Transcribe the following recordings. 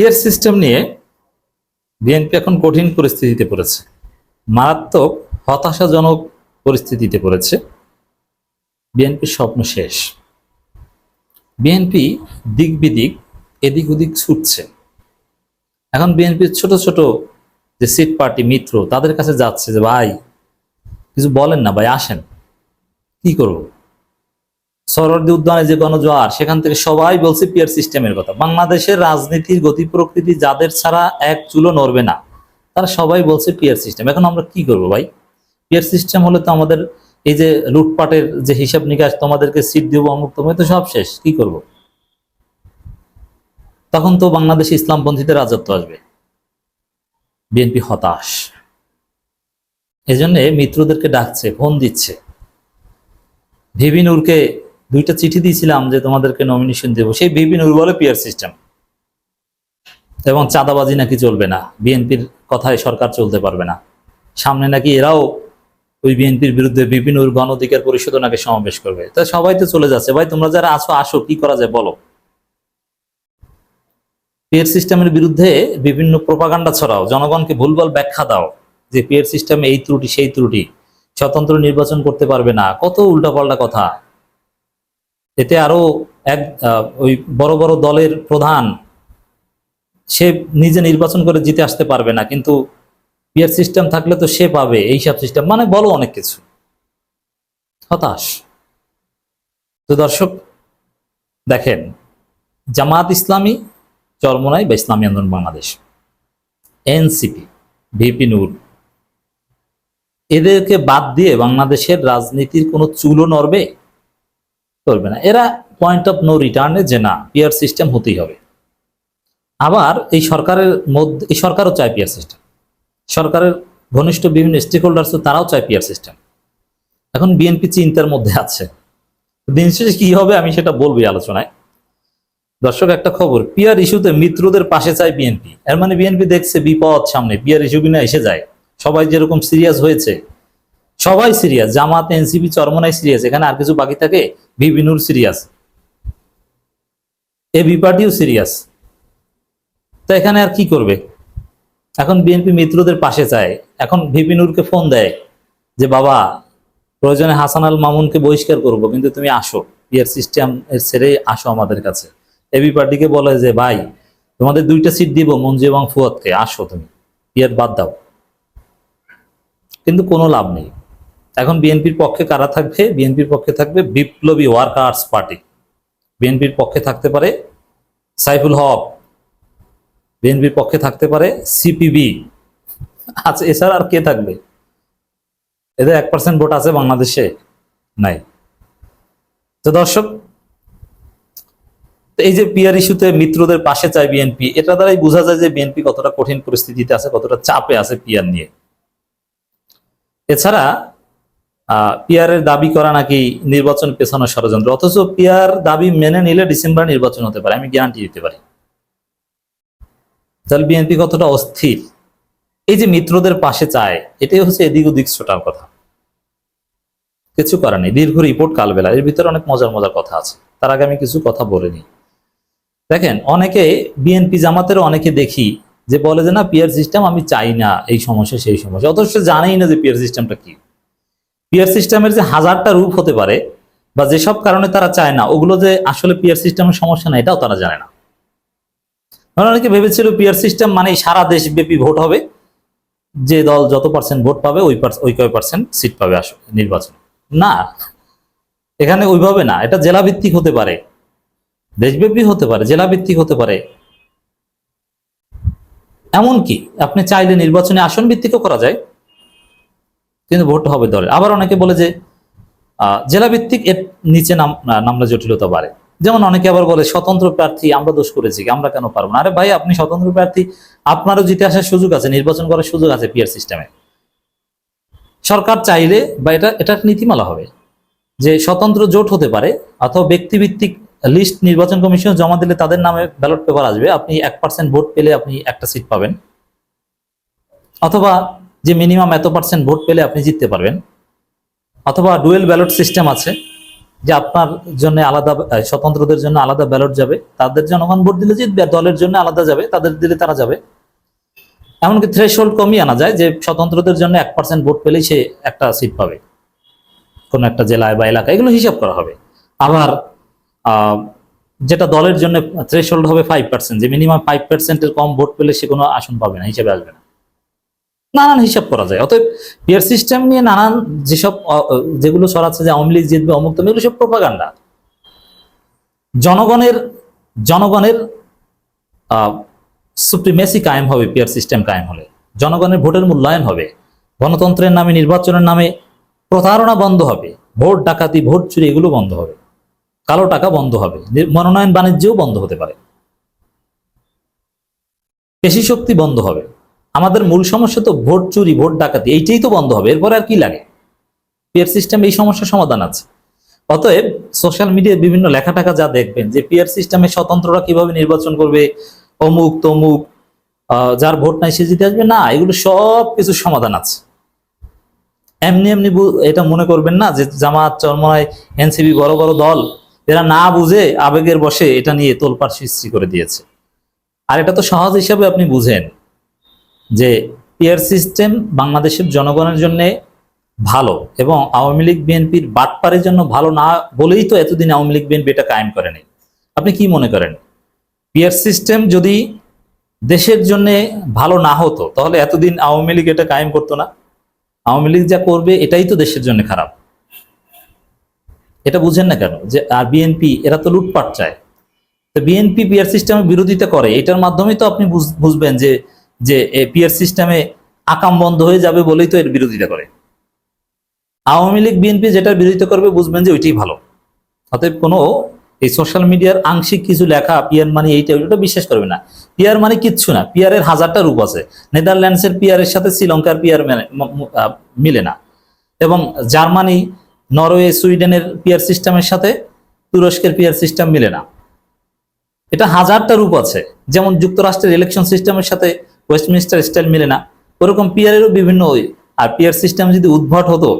Peer system নিয়ে BNP এখন কঠিন পরিস্থিতিতে পড়েছে। মারাত্মক হতাশাজনক পরিস্থিতিতে পড়েছে। বিএনপির স্বপ্ন শেষ। বিএনপি দিক বিদিক, এদিক ওদিক ছুটছে। এখন বিএনপির ছোট ছোট যে সিট পার্টি, মিত্র, তাদের কাছে যাচ্ছে যে, ভাই, কিছু বলেন না, ভাই, আসেন। কি করব? সরোয়ার্দী উদ্যানে যে গণজোয়ার, সেখান থেকে সবাই বলছে পিয়ার সিস্টেমের কথা। বাংলাদেশের রাজনীতির গতি প্রকৃতি যাদের ছাড়া এক চুলো নড়বে না, তারা সবাই বলছে পিয়ার সিস্টেম। এখন আমরা কি করব ভাই? পিয়ার সিস্টেম হলে তো আমাদের এই যে লুটপাটের যে হিসাব নিকাশ, তোমাদেরকে সিট দিব, অমুক তোমায় তো সব শেষ। কি করব? তখন তো বাংলাদেশে ইসলামপন্থীদের রাজত্ব আসবে। বিএনপি হতাশ। এজন্য মিত্রদেরকে ডাকছে, ফোন দিচ্ছে। ভিবি নূরকে দুইটা চিঠি দিয়েছিলাম যে তোমাদেরকে নমিনেশন দেবো। সেই ভিবি নূর বলে পিয়ার সিস্টেম এবং চাঁদাবাজি নাকি চলবে না। বিএনপির কথায় সরকার চলতে পারবে না। সামনে নাকি এরাও ওই বিএনপির বিরুদ্ধে বিভিন্ন গণ অধিকার পরিষদও নাকি সমাবেশ করবে। তা সবাই তো চলে যাচ্ছে। ভাই, তোমরা যারা আসো আসো, কি করা যায় বলো? পিয়ার সিস্টেমের বিরুদ্ধে বিভিন্ন প্রপাগান্ডা ছড়াও। জনগণকে ভুলভাল ব্যাখ্যা দাও যে পিয়ার সিস্টেমে এই ত্রুটি, সেই ত্রুটি। স্বতন্ত্র নির্বাচন করতে পারবে না। কত উল্টাপাল্টা কথা। এতে আরও এক ওই বড় বড় দলের প্রধান, সে নিজে নির্বাচন করে জিতে আসতে পারবে না, কিন্তু পিয়ার সিস্টেম থাকলে তো সে পাবে এইসব সিস্টেম মানে বলো অনেক কিছু। হতাশ। তো দর্শক, দেখেন, জামাত ইসলামী চরমনাই বা ইসলামী আন্দোলন বাংলাদেশ, এনসিপি, ভিপি নূর, এদেরকে বাদ দিয়ে বাংলাদেশের রাজনীতির কোনো চুলো নড়বে? করবে না। এরা পয়েন্ট অফ নো রিটার্নে যে না পিয়ার সিস্টেম হতেই হবে। আবার এই সরকারের মধ্যে এই সরকারও চায় পিয়ার সিস্টেম সরকারের ঘনিষ্ঠ বিভিন্ন স্টেক হোল্ডার্স তারাও চায় পিয়ার সিস্টেম এখন বিএনপি চিন্তার মধ্যে আছে। দিন শেষে কি হবে আমি সেটা বলব আলোচনায়। দর্শক, একটা খবর পিয়ার ইস্যুতে মিত্রদের পাশে চায় বিএনপি এর মানে বিএনপি দেখছে বিপদ সামনে পিয়ার ইস্যু বিনা এসে যায়। সবাই যেরকম সিরিয়াস হয়েছে, সবাই সিরিয়াস জামাত এনসিপি চরমনাই সিরিয়াস এখানে আর কিছু বাকি থাকে? বিভিনুর সিরিয়াস। এ বি পার্টিও সিরিয়াস। তো এখানে আর কি করবে? এখন বিএনপি মিত্রদের পাশে চায় এখন ভিপিনুরকে ফোন দেয় যে, বাবা, প্রয়োজনে হাসান আল মামুনকে বহিষ্কার করব, কিন্তু তুমি আসো। পিয়ার সিস্টেম এর ছেড়ে আসো আমাদের কাছে। এবি পার্টিকে বলে যে, ভাই, তোমাদের দুইটা সিট দিব, মঞ্জু এবং ফুয়াদকে। আসো তুমি। পিয়ার বাদ দাও। কিন্তু কোনো লাভ নেই। এখন বিএনপির পক্ষে কারা থাকবে? বিএনপির পক্ষে থাকবে বিপ্লবী ওয়ার্কার্স পার্টি। বিএনপির পক্ষে থাকতে পারে সাইফুল হক। বিএনপির পক্ষে থাকতে পারে সিপিবি। আচ্ছা এছাড়া আর কে থাকবে? এদের এক পার্সেন্ট ভোট আছে বাংলাদেশে? নাই। তো দর্শক এই যে পিয়ার ইস্যুতে মিত্রদের পাশে চায় বিএনপি, এটা দ্বারাই বোঝা যায় যে বিএনপি কতটা কঠিন পরিস্থিতিতে আছে, কতটা চাপে আছে পিয়ার নিয়ে। এছাড়া পিয়ারের দাবি করা নাকি নির্বাচন পেছানো ষড়যন্ত্র? অথচ পিয়ার দাবি মেনে নিলে ডিসেম্বর নির্বাচন হতে পারে, আমি গ্যারান্টি দিতে পারি। তাহলে বিএনপি কতটা অস্থির? এই যে মিত্রদের পাশে চায়, এটাই হচ্ছে এদিক ওদিক ছোটার কথা। কিছু করার নেই, দীর্ঘ রিপোর্ট কালবেলা, এর ভিতরে অনেক মজার মজার কথা আছে, তার আগে আমি কিছু কথা বলিনি দেখেন, অনেকে বিএনপি জামাতের অনেকে দেখি যে বলে যে, না, পিয়ার সিস্টেম আমি চাই না, এই সমস্যা, সেই সমস্যা। অথচ জানেই না যে পিয়ার সিস্টেমটা কি। পিয়ার সিস্টেমের যে হাজারটা রূপ হতে পারে বা যেসব কারণে তারা চায় না, ওগুলো যে আসলে পিয়ার সিস্টেমের সমস্যা না, এটাও তারা জানে না। অনেকে ভেবেছিল পিয়ার সিস্টেম মানে সারা দেশব্যাপী ভোট হবে। যে দল যত পার্সেন্ট ভোট পাবে, ওই ওই কয় পার্সেন্ট সিট পাবে আসলে নির্বাচন। না, এখানে ওইভাবে না, এটা জেলা ভিত্তিক হতে পারে। দেশব্যাপী হতে পারে জেলা ভিত্তিক হতে পারে। এমনকি আপনি চাইলে নির্বাচনে আসন ভিত্তিকও করা যায়। কিন্তু ভোট হবে দলের। আবার অনেকে বলে যে আহ, জেলা ভিত্তিক এর নিচে নাম নামলে জটিলতা বাড়ে। যেমন অনেকে আবার বলে স্বতন্ত্র প্রার্থী আমরা দোষ করেছি? আমরা কেন পারব না? আরে ভাই আপনি স্বতন্ত্র প্রার্থী আপনারও জিতে আসার সুযোগ আছে নির্বাচন করার সুযোগ আছে পিয়ার সিস্টেমে। সরকার চাইলে বা এটা এটা নীতিমালা হবে যে স্বতন্ত্র জোট হতে পারে অথবা ব্যক্তিভিত্তিক লিস্ট নির্বাচন কমিশন জমা দিলে তাদের নামে ব্যালট পেপার আসবে আপনি এক পার্সেন্ট ভোট পেলে আপনি একটা সিট পাবেন। অথবা যে মিনিমাম এত পার্সেন্ট ভোট পেলে আপনি জিততে পারবেন। অথবা ডুয়েল ব্যালট সিস্টেম আছে, যে আপনার জন্য আলাদা স্বতন্ত্রদের জন্য আলাদা ব্যালট যাবে, তাদের জনগণ ভোট দিলে জিতবে দলের জন্য আলাদা যাবে, তাদের দিলে তারা যাবে। এমনকি থ্রেশহোল্ড কমিয়ে আনা যায়, যে স্বতন্ত্রদের জন্য এক পার্সেন্ট ভোট পেলেই সে একটা সিট পাবে। কোন একটা জেলায় বা এলাকায়, এগুলো হিসাব করা হবে। আবার যেটা দলের জন্য থ্রেশহোল্ড হবে ফাইভ পার্সেন্ট যে মিনিমাম ফাইভ পার্সেন্টের কম ভোট পেলে সে কোনো আসন পাবে না, হিসেবে আসবে না। নানান হিসাব করা যায়। অতএব পিয়ার সিস্টেম নিয়ে নানান যেসব যেগুলো ছড়াচ্ছে, যে আওয়ামী লীগ জিতবে, অমুক এগুলো সব প্রপাগান্ডা জনগণের জনগণের সুপ্রিমেসি কায়েম হবে পিয়ার সিস্টেম কায়েম হলে। জনগণের ভোটের মূল্যায়ন হবে। গণতন্ত্রের নামে, নির্বাচনের নামে প্রতারণা বন্ধ হবে। ভোট ডাকাতি, ভোট চুরি, এগুলো বন্ধ হবে। কালো টাকা বন্ধ হবে। মনোনয়ন বাণিজ্যও বন্ধ হতে পারে। পেশি শক্তি বন্ধ হবে। আমাদের মূল সমস্যা তো ভোট চুরি, ভোট ডাকাতি, এইটাই তো বন্ধ হবে। এরপরে আর কি লাগে? পিয়ার সিস্টেম এই সমস্যার সমাধান আছে। অতএব সোশ্যাল মিডিয়ায় বিভিন্ন লেখা টাকা যা দেখবেন যে পিয়ার সিস্টেমে স্বতন্ত্ররা কীভাবে নির্বাচন করবে, অমুক, তমুক যার ভোট নাই সে জিতে আসবে, না, এগুলো সব কিছু সমাধান আছে। এমনি এমনি এটা মনে করবেন না যে জামাত, চরমনায় এনসিবি বড় বড় দল, এরা না বুঝে আবেগের বসে এটা নিয়ে তোলপাড় সৃষ্টি করে দিয়েছে। আর এটা তো সহজ হিসাবে আপনি বুঝেন। যে পিয়ার সিস্টেম বাংলাদেশের জনগণের জন্য ভালো এবং আওয়ামী লীগ, বিএনপির বাটপারের জন্য ভালো না বলেই তো এতদিন আওয়ামী লীগ, বিএনপি এটা কায়েম করেনি আপনি কি মনে করেন? পিয়ার সিস্টেম যদি দেশের জন্য ভালো না হতো, তাহলে এতদিন আওয়ামী লীগ এটা কায়েম করতো না? আওয়ামী লীগ যা করবে এটাই তো দেশের জন্য খারাপ। এটা বুঝেন না কেন? যে, আর বিএনপি, এরা তো লুটপাট চায়। তো বিএনপি পিয়ার সিস্টেমের বিরোধিতা করে, এটার মাধ্যমেই তো আপনি বুঝ- বুঝবেন যে যে পিয়ার সিস্টেমে আকাম বন্ধ হয়ে যাবে বলেই তো এর বিরোধিতা করে। আওয়ামী লীগ বিএনপি যেটার বিরোধিতা করবে বুঝবেন যে ওইটাই ভালো। অতএব কোনো এই সোশ্যাল মিডিয়ার আংশিক কিছু লেখা পিয়ার মানি এইটা ওইটা বিশ্বাস করবে না। পিয়ার মানে কিচ্ছু না পিয়ারের হাজারটা রূপ আছে। নেদারল্যান্ডসের পিয়ারের সাথে শ্রীলঙ্কার পিয়ার মেলে- ম- ম- আহ, মিলে না। এবং জার্মানি নরওয়ে সুইডেনের পিয়ার সিস্টেমের সাথে তুরস্কের পিয়ার সিস্টেম মিলে না। এটা হাজারটা রূপ আছে। যেমন যুক্তরাষ্ট্রের ইলেকশন সিস্টেমের সাথে ওয়েস্টমিনিস্টার স্টাইল মিলে না। ওরকম পিয়ারেরও বিভিন্ন ওই, আর পিয়ার সিস্টেম যদি উদ্ভট হতো,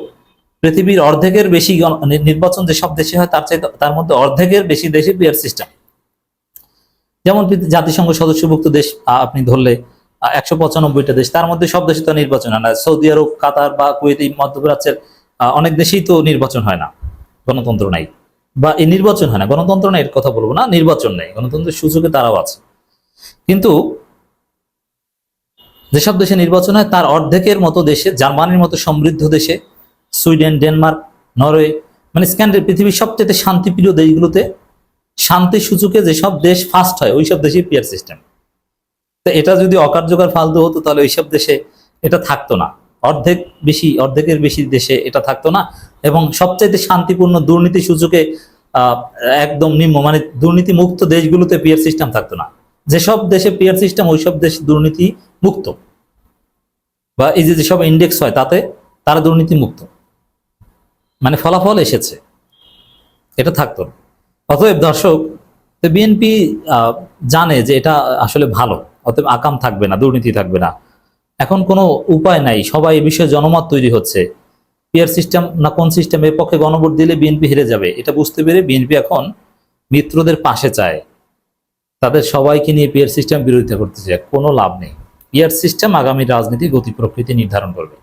পৃথিবীর অর্ধেকের বেশি নির্বাচন যেসব দেশে হয়, তার চাইতে তার মধ্যে অর্ধেকের বেশি দেশে পিয়ার সিস্টেম যেমন জাতিসংঘ সদস্যভুক্ত দেশ আপনি ধরলে একশো পঁচানব্বইটা দেশ, তার মধ্যে সব দেশে তো নির্বাচন হয় না। সৌদি আরব, কাতার বা কুয়েত মধ্যপ্রাচ্যের অনেক দেশেই তো নির্বাচন হয় না। গণতন্ত্র নাই। বা এই নির্বাচন হয় না। গণতন্ত্র নাই, এর কথা বলব না। নির্বাচন নেই। গণতন্ত্রের সুযোগে তারাও আছে। কিন্তু যেসব দেশে নির্বাচন হয়, তার অর্ধেকের মতো দেশে, জার্মানির মতো সমৃদ্ধ দেশে, সুইডেন, ডেনমার্ক, নরওয়ে মানে স্ক্যান্ডের পৃথিবীর সবচেয়ে শান্তিপ্রিয় দেশগুলোতে শান্তি সূচকে যেসব দেশ ফার্স্ট হয়, ওইসব দেশে পিয়ার সিস্টেম তো এটা যদি অকার্যকর ফালতু হতো, তাহলে ওইসব দেশে এটা থাকতো না। অর্ধেক বেশি, অর্ধেকের বেশি দেশে এটা থাকতো না। এবং সবচাইতে শান্তিপূর্ণ দুর্নীতি সূচকে একদম নিম্ন মানে দুর্নীতি মুক্ত দেশগুলোতে পিয়ার সিস্টেম থাকতো না। যেসব দেশে পিয়ার সিস্টেম ওইসব দেশ দুর্নীতি মুক্ত। বা এই যে যেসব ইন্ডেক্স হয়, তাতে তারা দুর্নীতি মুক্ত। মানে ফলাফল এসেছে। এটা থাকতো অতএব দর্শক বিএনপি জানে যে এটা আসলে ভালো। অতএব আকাম থাকবে না, দুর্নীতি থাকবে না। এখন কোনো উপায় নাই। সবাই এই বিষয়ে জনমত তৈরি হচ্ছে। পিয়ার সিস্টেম না কোন সিস্টেম এর পক্ষে গণভোট দিলে বিএনপি হেরে যাবে। এটা বুঝতে পেরে বিএনপি এখন মিত্রদের পাশে চায়। তাদের সবাইকে নিয়ে পিয়ার সিস্টেম বিরোধিতা করতে চায় কোনো লাভ নেই। পিয়ার সিস্টেম আগামী রাজনীতি গতি প্রকৃতি নির্ধারণ করবে।